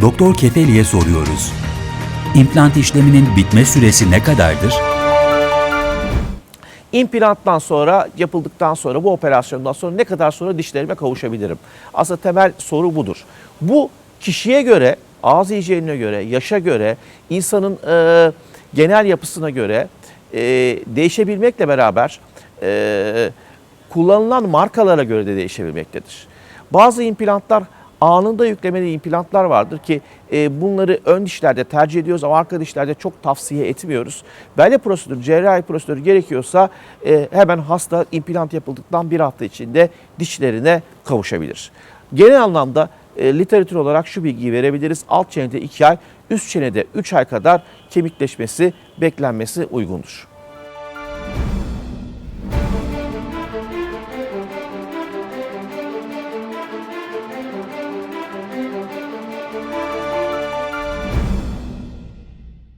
Doktor Kefeli'ye soruyoruz. İmplant işleminin bitme süresi ne kadardır? İmplanttan sonra yapıldıktan sonra bu operasyondan sonra ne kadar sonra dişlerime kavuşabilirim? Aslında temel soru budur. Bu kişiye göre, ağız hijyenine göre, yaşa göre, insanın e, genel yapısına göre e, değişebilmekle beraber e, kullanılan markalara göre de değişebilmektedir. Bazı implantlar anında yüklemeli implantlar vardır ki e, bunları ön dişlerde tercih ediyoruz ama arka dişlerde çok tavsiye etmiyoruz. Belli prosedür, cerrahi prosedür gerekiyorsa e, hemen hasta implant yapıldıktan bir hafta içinde dişlerine kavuşabilir. Genel anlamda e, literatür olarak şu bilgiyi verebiliriz. Alt çenede 2 ay, üst çenede 3 ay kadar kemikleşmesi beklenmesi uygundur.